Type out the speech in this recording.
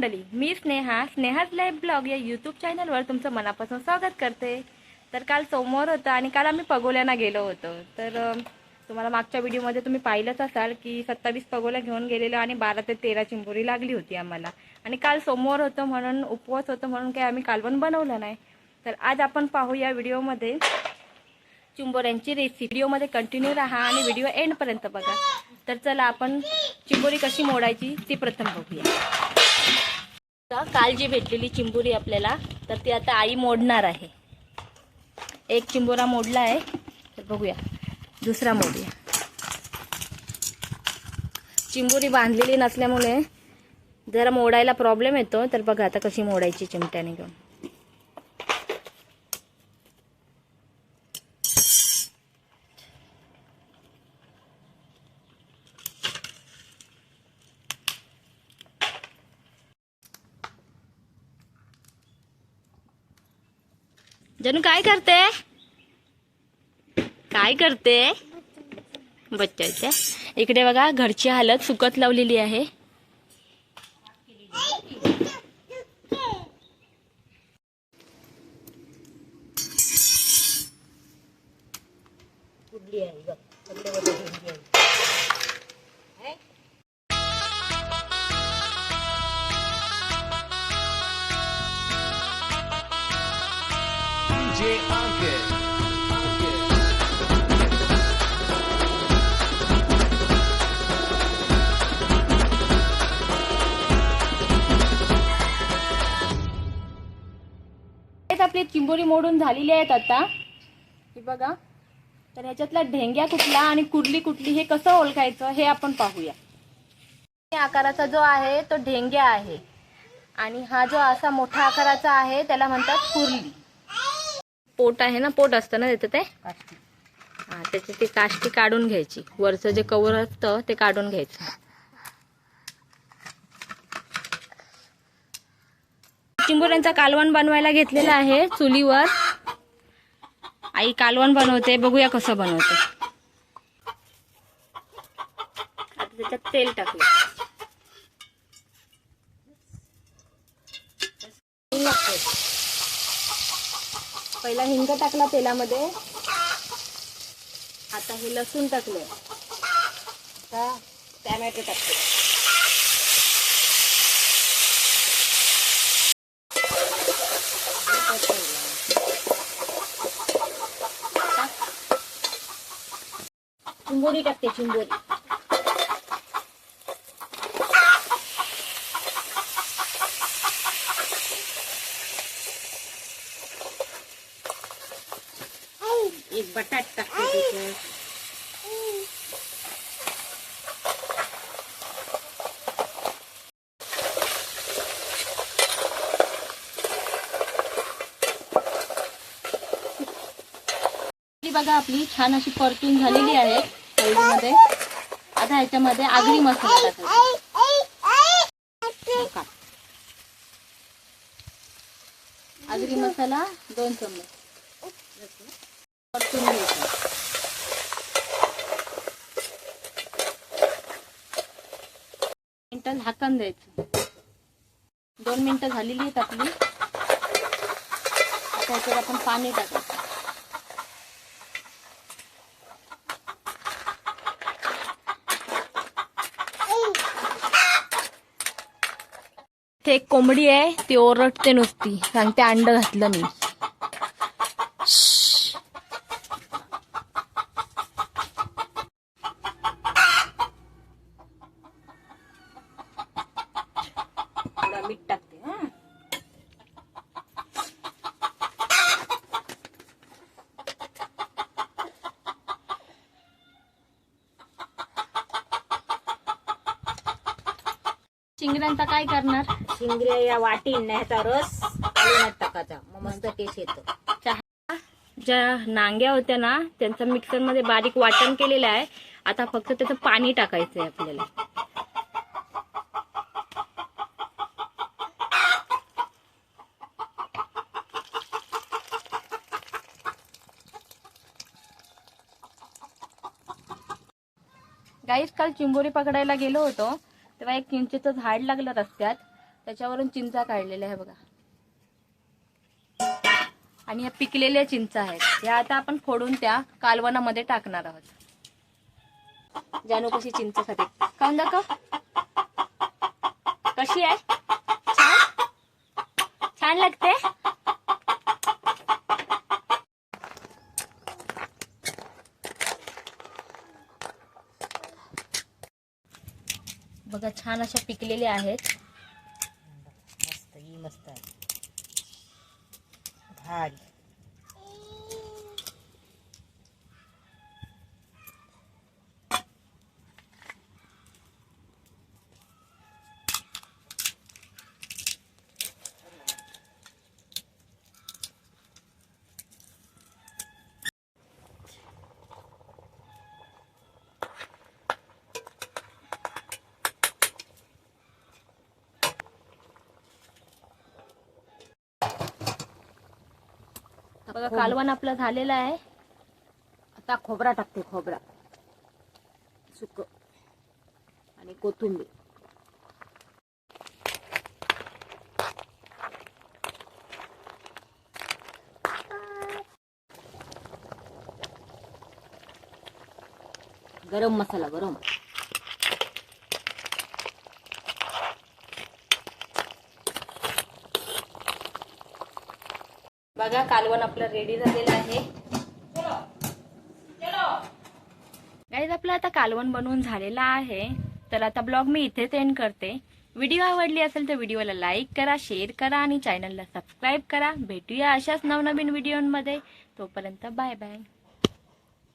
मंडळी मी Sneha. Sneha's life blog या यूट्यूब चॅनलवर तुमचं मनापासून स्वागत करते. तर काल सोमवार होतं आणि काल आम्ही पगोल्याना गेलो होतो. तर तुम्हाला मागच्या व्हिडिओमध्ये तुम्ही पाहिलंच असाल की सत्तावीस पगोल्या घेऊन गेलेलो आणि बारा ते तेरा चिंबोरी लागली होती आम्हाला. आणि काल सोमवार होतं म्हणून उपवास होतं म्हणून काही आम्ही कालवण बनवलं नाही. तर आज आपण पाहू या व्हिडिओमध्ये. चिंबोऱ्यांची रेसिपी व्हिडिओमध्ये कंटिन्यू राहा आणि व्हिडिओ एंडपर्यंत बघा. तर चला आपण चिंबोरी कशी मोडायची ती प्रथम बघूया. काल जी भेटलेली चिंबुरी आपल्याला तर ती आता आई मोडणार आहे. एक चिंबोरा मोडला आहे तर बघूया. दुसरा मोडूया. चिंबुरी बांधलेली नसल्यामुळे जरा मोडायला प्रॉब्लेम येतो तर बघा आता कशी मोडायची चिमट्याने घेऊन. जनू काय करते? काय करते? बच्चाच्या इकडे बघा घरची हालत सुकत लावलेली आहे. DJ आपली चिंबोरी मोडून झालेली आहेत आता. हे बघा. तर ह्याच्यातला ढेंग्या कुठला आणि कुर्ली कुठली हे कसं ओळखायचं हे आपण पाहूया. आकाराचा जो आहे तो ढेंग्या आहे. आणि हा जो असा मोठा आकाराचा आहे त्याला म्हणतात कुर्ली. पोट आहे ना पोट असतं ना त्याचं ते? हा त्याची ती काष्टी काढून घ्यायची. वरचं जे कवर असतं ते काढून घ्यायचं. चिंबोऱ्यांचा कालवण बनवायला घेतलेला आहे चुलीवर. आई कालवण बनवते बघूया कसं बनवते. आता त्याच्यात तेल टाकलं. टाकते. पहिला हिंग टाकला तेलामध्ये. आता हे लसूण टाकले आता टॅमॅटो टाकते चिंबोरी टाकते चिंबोरी. एक बटाट टाकते बघा आपली छान अशी परतून झालेली आहे. मध्ये आता ह्याच्यामध्ये आगरी मसाला टाकायचा. आगरी मसाला दोन चमच. परतून घ्यायचा. मिनटं झाकण द्यायचं. दोन मिनिटं झालेली आहेत आपली. आता ह्याच्यात आपण पाणी टाकायचं ते एक कोंबडी आहे ती ओरडते नुसती. सांगते अंड घातलं मी. चिंगऱ्यांचा काय करणार? शिंगऱ्या या वाटी न्यायचा रस टाकायचा मग मस्त टेस्ट येतो. चहा. ज्या नांग्या होत्या ना त्यांचं मिक्सरमध्ये बारीक वाटण केलेलं आहे. आता फक्त त्याचं पाणी टाकायचं आहे आपल्याला. गाईस काल चिंबोरी पकडायला गेलो होतो. तेव्हा एक चिंचेचं झाड लागलं रस्त्यात. त्याच्यावरून चिंचा काढलेल्या आहे बघा. आणि ह्या पिकलेल्या चिंचा आहेत. ह्या आता आपण फोडून त्या कालवणामध्ये टाकणार आहोत. जानू कशी चिंच खाते. खाऊन दाखव. कशी आहे? छान? छान लागते बघा छान अशा पिकलेल्या आहेत. मस्त ही मस्त आहे. भारी. बघा कालवण आपलं झालेलं आहे. आता खोबरा टाकते खोबरा. सुक आणि कोथिंबीर. गरम मसाला गरम. बघा कालवण आपलं रेडी झालेलं आहे. गाईज आपलं आता कालवण बनवून झालेलं आहे. तर आता ब्लॉग मी इथेच एंड करते. व्हिडिओ आवडली असेल तर व्हिडिओला लाईक करा शेअर करा आणि चॅनलला सबस्क्राईब करा. भेटूया अशाच नवनवीन व्हिडिओमध्ये तोपर्यंत बाय बाय